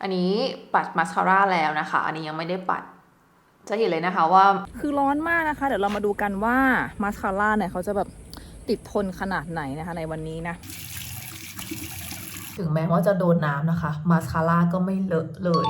อันนี้ปัดมาสคาร่าแล้วนะคะ อันนี้ยังไม่ได้ปัด จะเห็นเลยนะคะว่า คือร้อนมากนะคะ เดี๋ยวเรามาดูกันว่ามาสคาร่าเนี่ยเขาจะแบบติดทนขนาดไหนนะคะในวันนี้นะ ถึงแม้ว่าจะโดนน้ำนะคะ มาสคาร่าก็ไม่เลอะเลย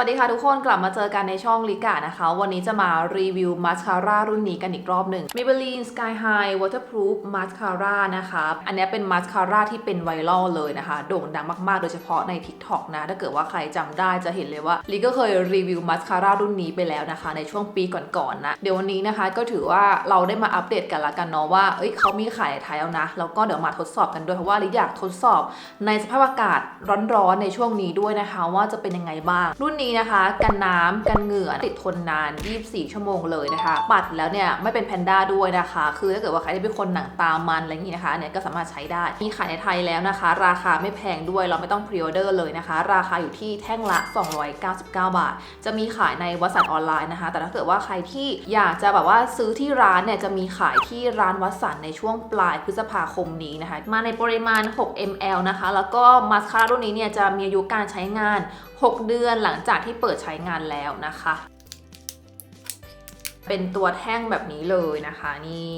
วัสดีค่ะทุกคนกลับมาเจอกันในช่องลิกานะคะ วันนี้จะมารีวิวมาสคาร่ารุ่นนี้กันอีกรอบหนึ่ง Maybelline Sky High Waterproof Mascara นะคะ อันนี้เป็นมาสคาร่าที่เป็นไวรัลเลยนะคะ โด่งดังมากๆ โดยเฉพาะใน TikTok นะ ถ้าเกิดว่าใครจำได้จะเห็นเลยว่าลิก็เคยรีวิวมาสคาร่ารุ่นนี้ไปแล้วนะคะ ในช่วงปีก่อนๆนะ เดี๋ยววันนี้นะคะก็ถือว่าเราได้มาอัปเดตกันละกันเนาะว่าเอ้ยเขามีขายในไทยแล้วนะแล้วก็เดี๋ยวมาทดสอบกันด้วยเพราะว่าลิอยากทดสอบในสภาพอากาศร้อนๆในช่วงนี้ด้วยนะคะ ว่าจะเป็นยังไงบ้างรุ่นนี้นะคะ กันน้ำกันเหงื่อติดทนนาน 24 ชั่วโมงเลยนะคะ ปัดแล้วเนี่ยไม่เป็นแพนด้าด้วยนะคะ คือถ้าเกิดว่าใครที่เป็นคนหนังตามันอะไรอย่างนี้นะคะเนี่ยก็สามารถใช้ได้ มีขายในไทยแล้วนะคะ ราคาไม่แพงด้วยเราไม่ต้องพรีออเดอร์เลยนะคะ ราคาอยู่ที่แท่งละ 299 บาท จะมีขายในวัสันออนไลน์นะคะ แต่ถ้าเกิดว่าใครที่อยากจะแบบว่าซื้อที่ร้านเนี่ยจะมีขายที่ร้านวัสันในช่วงปลายพฤษภาคมนี้นะคะ มาในปริมาณ 6 ml นะคะ แล้วก็มาสคาร่ารุ่นนี้เนี่ยจะมีอายุการใช้งาน 6 เดือนหลังจากที่เปิดใช้งานแล้วนะคะ เป็นตัวแท่งแบบนี้เลยนะคะ นี่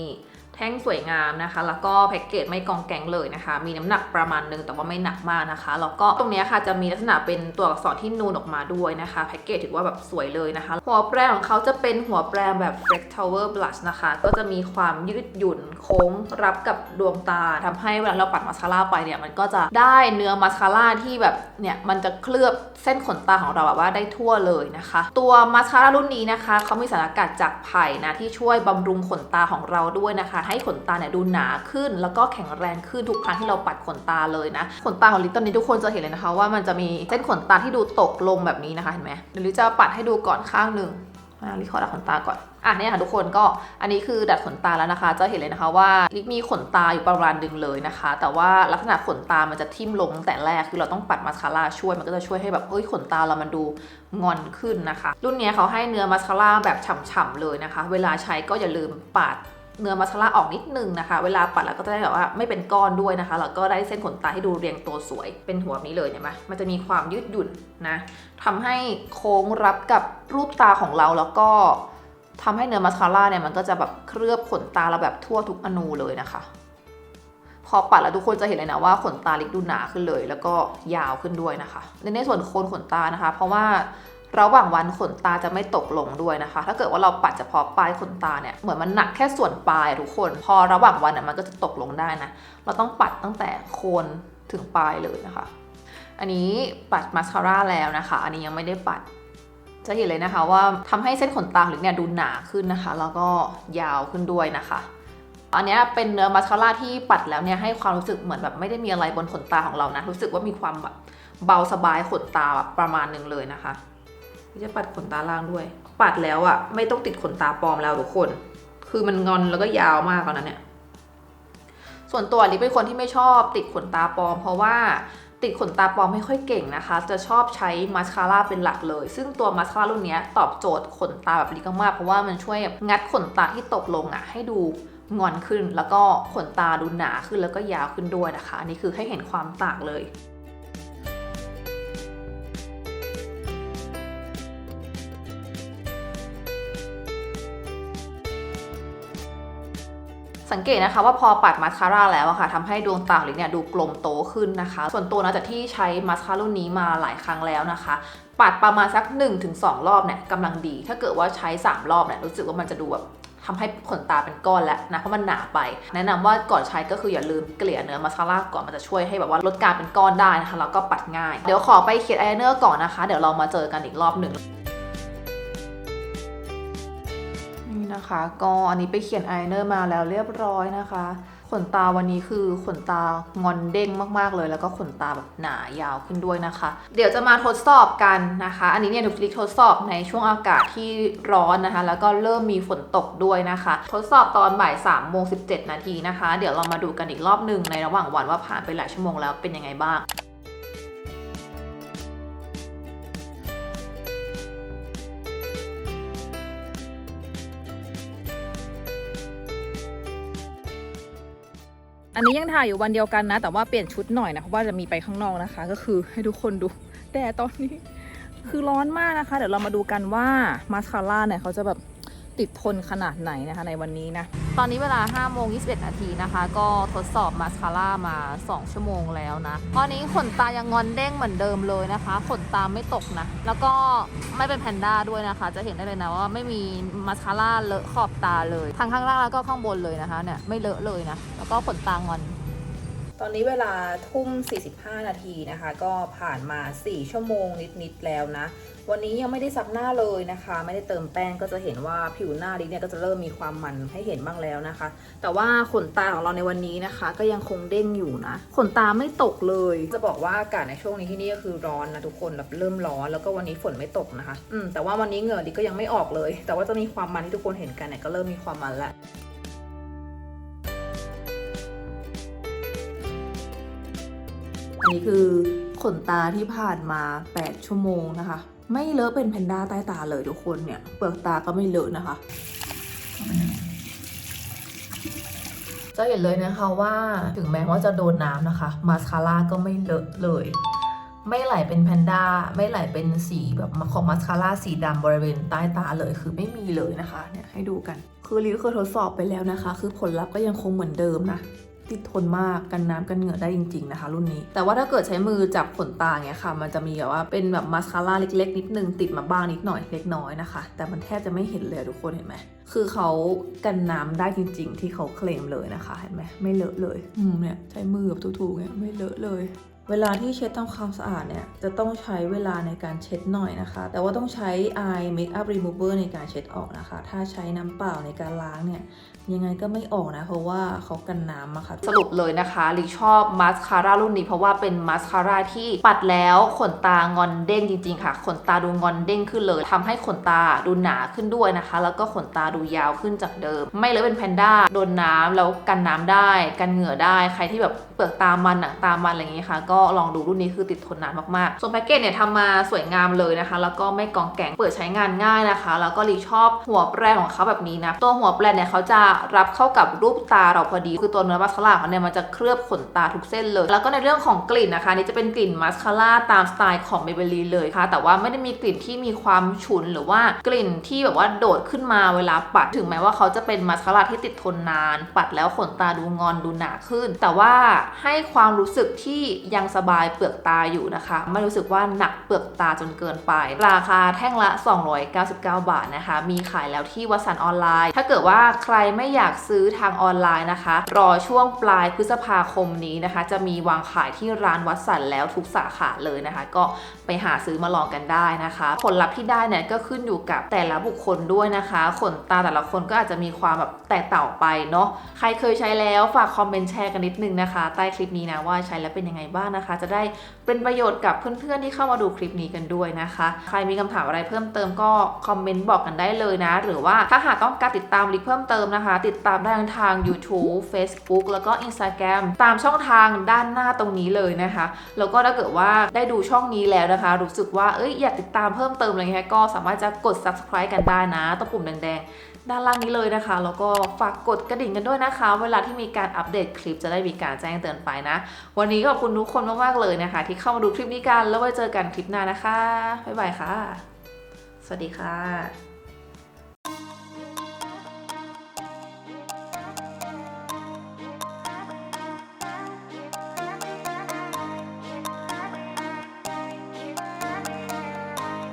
แท่งสวยงามนะคะ แล้วก็แพ็กเกจไม่กองแกงเลยนะคะ มีน้ำหนักประมาณนึงแต่ว่าไม่หนักมากนะคะแล้วก็ตรงนี้ค่ะจะมีลักษณะเป็นตัวอักษรที่นูนออกมาด้วยนะคะแพ็กเกจถือว่าแบบสวยเลยนะคะ หัวแปรงของเขาจะเป็นหัวแปรงแบบ Flex Tower Blush นะคะ ก็จะมีความยืดหยุ่นโค้งรับกับดวงตาทำให้เวลาเราปัดมาสคาร่าไปเนี่ยมันก็จะได้เนื้อมาสคาร่าที่แบบเนี่ยมันจะเคลือบเส้นขนตาของเราแบบว่าได้ทั่วเลยนะคะ ตัวมาสคาร่ารุ่นนี้นะคะเขามีสารกัดจากไผ่นะที่ช่วยบำรุงขนตาของเราด้วยนะคะให้ขนตาเนี่ยดูหนาขึ้น แล้วก็แข็งแรงขึ้นทุกครั้งที่เราปัดขนตาเลยนะ ขนตาของลิตตอนนี้ทุกคนจะเห็นเลยนะคะว่ามันจะมีเส้นขนตาที่ดูตกลงแบบนี้นะคะเห็นไหมเดี๋ยวลิจะปัดให้ดูก่อนข้างหนึ่งลิขอดัดขนตาก่อน อะเนี่ยค่ะทุกคนก็อันนี้คือดัดขนตาแล้วนะคะ จะเห็นเลยนะคะว่าลิมีขนตาอยู่ประมาณหนึงเลยนะคะ แต่ว่าลักษณะขนตามันจะทิ่มลงตั้งแต่แรกคือเราต้องปัดมาสคาร่าช่วยมันก็จะช่วยให้แบบเฮ้ยขนตาเรามันดูงอนขึ้นนะคะ รุ่นนี้เขาให้เนื้อมาสคาร่าแบบฉ่ำๆเลยนะคะ เวลาใช้ก็อย่าลืมปาด เนื้อมาสคาร่าออกนิดนึงนะคะ เวลาปัดแล้วก็จะได้แบบว่าไม่เป็นก้อนด้วยนะคะ แล้วก็ได้เส้นขนตาให้ดูเรียงตัวสวย เป็นหัวแบบนี้เลยเห็นไหมมันจะมีความยืดหยุ่นนะทำให้โค้งรับกับรูปตาของเราแล้วก็ทำให้เนื้อมาสคาร่าเนี่ยมันก็จะแบบเคลือบขนตาเราแบบทั่วทุกอนูเลยนะคะ พอปัดแล้วทุกคนจะเห็นเลยนะว่าขนตาลิกดูหนาขึ้นเลย แล้วก็ยาวขึ้นด้วยนะคะ ในในส่วนโคนขนตานะคะ เพราะว่า ระหว่างวันขนตาจะไม่ตกลงด้วยนะคะ ถ้าเกิดว่าเราปัดเฉพาะปลายขนตาเนี่ยเหมือนมันหนักแค่ส่วนปลายทุกคน พอระหว่างวันน่ยมันก็จะตกลงได้นะเราต้องปัดตั้งแต่โคนถึงปลายเลยนะคะ อันนี้ปัดมาสคาร่าแล้วนะคะ อันนี้ยังไม่ได้ปัดจะเห็นเลยนะคะว่าทำให้เส้นขนตาของลิกเนี่ยดูหนาขึ้นนะคะ แล้วก็ยาวขึ้นด้วยนะคะอันนี้เป็นเนื้อมาสคาร่าที่ปัดแล้วเนี่ยให้ความรู้สึกเหมือนแบบไม่ได้มีอะไรบนขนตาของเรานะรู้สึกว่ามีความแบบเบาสบายขนตาแบบประมาณหนึ่งเลยนะคะ จะปัดขนตาล่างด้วย ปัดแล้วอะไม่ต้องติดขนตาปลอมแล้วทุกคน คือมันงอนแล้วก็ยาวมากแล้วนะเนี่ย ส่วนตัวลิเป็นคนที่ไม่ชอบติดขนตาปลอม เพราะว่าติดขนตาปลอมไม่ค่อยเก่งนะคะ จะชอบใช้มาสคาร่าเป็นหลักเลย ซึ่งตัวมาสคาร่ารุ่นนี้ตอบโจทย์ขนตาแบบลิมากๆเพราะว่ามันช่วยงัดขนตาที่ตกลงอะ่ะให้ดูงอนขึ้น แล้วก็ขนตาดูหนาขึ้นแล้วก็ยาวขึ้นด้วยนะคะ อันนี้คือให้เห็นความต่างเลย สังเกตนะคะว่าพอปัดมาสคาร่าแล้วอะค่ะทำให้ดวงตาของลิเนี่ยดูกลมโตขึ้นนะคะ ส่วนตัวนะจากที่ใช้มาสคาร่ารุ่นนี้มาหลายครั้งแล้วนะคะ ปัดประมาณสัก 1-2 รอบเนี่ยกำลังดี ถ้าเกิดว่าใช้ 3 รอบเนี่ยรู้สึกว่ามันจะดูแบบทำให้ขนตาเป็นก้อนแล้วนะเพราะมันหนาไป แนะนำว่าก่อนใช้ก็คืออย่าลืมเกลี่ยเนื้อมาสคาร่าก่อนมันจะช่วยให้แบบว่าลดการเป็นก้อนได้นะคะแล้วก็ปัดง่าย เดี๋ยวขอไปเขียนอายไลเนอร์ก่อนนะคะ เดี๋ยวเรามาเจอกันอีกรอบหนึ่ง นะคะ ก็อันนี้ไปเขียนอายไลเนอร์มาแล้วเรียบร้อยนะคะ ขนตาวันนี้คือขนตางอนเด้งมากๆเลย แล้วก็ขนตาแบบหนายาวขึ้นด้วยนะคะ เดี๋ยวจะมาทดสอบกันนะคะ อันนี้เนี่ยทุกลิกทดสอบในช่วงอากาศที่ร้อนนะคะ แล้วก็เริ่มมีฝนตกด้วยนะคะ ทดสอบตอนบ่าย3ามโมงสินาทีนะคะ เดี๋ยวเรามาดูกันอีกรอบหนึ่งในระหว่างวันว่าผ่านไปหลายชั่วโมงแล้วเป็นยังไงบ้าง อันนี้ยังถ่ายอยู่วันเดียวกันนะ แต่ว่าเปลี่ยนชุดหน่อยนะเพราะว่าจะมีไปข้างนอกนะคะ ก็คือให้ทุกคนดูแต่ตอนนี้ คือร้อนมากนะคะ เดี๋ยวเรามาดูกันว่ามาสคาร่าเนี่ยเขาจะแบบ ติดทนขนาดไหนนะคะในวันนี้นะ ตอนนี้เวลา5โมง21 นาทีนะคะ ก็ทดสอบมาสคาร่ามา 2 ชั่วโมงแล้วนะ ตอนนี้ขนตายังงอนเด้งเหมือนเดิมเลยนะคะ ขนตาไม่ตกนะ แล้วก็ไม่เป็นแพนด้าด้วยนะคะ จะเห็นได้เลยนะว่าไม่มีมาสคาร่าเลอะขอบตาเลย ทั้งข้างล่างแล้วก็ข้างบนเลยนะคะเนี่ยไม่เลอะเลยนะ แล้วก็ขนตางอน ตอนนี้เวลาทุ่ม 45 นาทีนะคะ ก็ผ่านมา 4 ชั่วโมงนิด ๆ แล้วนะ วันนี้ยังไม่ได้ซับหน้าเลยนะคะ ไม่ได้เติมแป้งก็จะเห็นว่าผิวหน้าดิเนี่ยก็จะเริ่มมีความมันให้เห็นบ้างแล้วนะคะ แต่ว่าขนตาของเราในวันนี้นะคะ ก็ยังคงเด้งอยู่นะ ขนตาไม่ตกเลย จะบอกว่าอากาศในช่วงนี้ที่นี่ก็คือร้อนนะทุกคนแบบเริ่มร้อนแล้วก็วันนี้ฝนไม่ตกนะคะ อืมแต่ว่าวันนี้เหงื่อดิก็ยังไม่ออกเลย แต่ว่าจะมีความมันที่ทุกคนเห็นกันเนี่ยก็เริ่มมีความมันแล้ว นี้คือขนตาที่ผ่านมา 8 ชั่วโมงนะคะ ไม่เลอะเป็นแพนด้าใต้ตาเลยทุกคนเนี่ย เปลือกตาก็ไม่เลอะนะคะจะเห็นเลยนะคะว่าถึงแม้ว่าจะโดนน้ำนะคะ มาสคาร่าก็ไม่เลอะเลย ไม่ไหลเป็นแพนด้าไม่ไหลเป็นสีแบบของมาสคาร่าสีดำบริเวณใต้ตาเลยคือไม่มีเลยนะคะเนี่ยให้ดูกัน คือลิเคยทดสอบไปแล้วนะคะ คือผลลัพธ์ก็ยังคงเหมือนเดิมนะ ที่ทนมากกันน้ำกันเหงื่อได้จริง ๆนะคะ รุ่นนี้ แต่ว่าถ้าเกิดใช้มือจับขนตาเงี้ยค่ะ มันจะมีแบบว่าเป็นแบบมาสคาร่าเล็ก ๆ นิดนึงติดมาบ้างนิดหน่อยเล็กน้อยนะคะ แต่มันแทบจะไม่เห็นเลยทุกคนเห็นไหมคือเขากันน้ำได้จริง ๆ ที่เขาเคลมเลยนะคะเห็นไหมไม่เลอะเลยอืมเนี่ยใช้มือแบบถูๆเนี่ยไม่เลอะเลย เวลาที่เช็ดทำความสะอาดเนี่ย จะต้องใช้เวลาในการเช็ดหน่อยนะคะ แต่ว่าต้องใช้ eye makeup remover ในการเช็ดออกนะคะ ถ้าใช้น้ำเปล่าในการล้างเนี่ยยังไงก็ไม่ออกนะ เพราะว่าเขากันน้ำอะค่ะ สรุปเลยนะคะลิชอบมาสคาร่ารุ่นนี้เพราะว่าเป็นมาสคาร่าที่ปัดแล้วขนตางอนเด้งจริงๆค่ะ ขนตาดูงอนเด้งขึ้นเลยทำให้ขนตาดูหนาขึ้นด้วยนะคะ แล้วก็ขนตาดูยาวขึ้นจากเดิม ไม่เลยเป็นแพนด้าโดนน้ำแล้วกันน้ำได้ กันเหงื่อได้ ใครที่แบบเปลือกตามันหนังตามันอะไรอย่างนี้ค่ะก็ลองดูรุ่นนี้คือติดทนนานมากๆ ส่วนแพ็กเกจเนี่ยทำมาสวยงามเลยนะคะ แล้วก็ไม่กองแกงเปิดใช้งานง่ายนะคะ แล้วก็ลีชอบหัวแปรของเขาแบบนี้นะ ตัวหัวแปรเนี่ยเขาจะรับเข้ากับรูปตาเราพอดี คือตัวเนื้อมาสคาร่าเขาเนี่ยมันจะเคลือบขนตาทุกเส้นเลย แล้วก็ในเรื่องของกลิ่นนะคะ นี่จะเป็นกลิ่นมาสคาร่าตามสไตล์ของ Maybelline เลยค่ะ แต่ว่าไม่ได้มีกลิ่นที่มีความฉุนหรือว่ากลิ่นที่แบบว่าโดดขึ้นมาเวลาปัด ถึงแม้ว่าเขาจะเป็นมาสคาร่าที่ติดทนนาน ปัดแล้วขนตาดูงอนดูหนาขึ้น แต่ว่าให้ความรู้สึกที่ยังังสบายเปลือกตาอยู่นะคะ ไม่รู้สึกว่าหนักเปลือกตาจนเกินไป ราคาแท่งละ 299 บาทนะคะ มีขายแล้วที่วัสันออนไลน์ ถ้าเกิดว่าใครไม่อยากซื้อทางออนไลน์นะคะ รอช่วงปลายพฤษภาคมนี้นะคะ จะมีวางขายที่ร้านวัสันแล้วทุกสาขาเลยนะคะ ก็ไปหาซื้อมาลองกันได้นะคะ ผลลัพธ์ที่ได้เนี่ยก็ขึ้นอยู่กับแต่ละบุคคลด้วยนะคะ ขนตาแต่ละคนก็อาจจะมีความแบบแตกต่างไปเนาะใครเคยใช้แล้วฝากคอมเมนต์แชร์กันนิดนึงนะคะ ใต้คลิปนี้นะว่าใช้แล้วเป็นยังไงบ้างนะคะ จะได้เป็นประโยชน์กับเพื่อนๆที่เข้ามาดูคลิปนี้กันด้วยนะคะ ใครมีคำถามอะไรเพิ่มเติมก็คอมเมนต์บอกกันได้เลยนะ หรือว่าถ้าหากต้องการติดตามลิกเพิ่มเติมนะคะ ติดตามได้ทางทาง YouTube Facebook แล้วก็ Instagram ตามช่องทางด้านหน้าตรงนี้เลยนะคะ แล้วก็ถ้าเกิดว่าได้ดูช่องนี้แล้วนะคะ รู้สึกว่าเอ้ยอยากติดตามเพิ่มเติมอะไรเงี้ยก็สามารถจะกด subscribe กันได้นะตรงปุ่มแดงๆ ด้านล่างนี้เลยนะคะ แล้วก็ฝากกดกระดิ่งกันด้วยนะคะ เวลาที่มีการอัปเดตคลิปจะได้มีการแจ้งเตือนไปนะ วันนี้ขอบคุณทุกคนมากๆเลยนะคะ ที่เข้ามาดูคลิปนี้กัน แล้วไว้เจอกันคลิปหน้านะคะ บ๊ายบายค่ะ สวัสดีค่ะ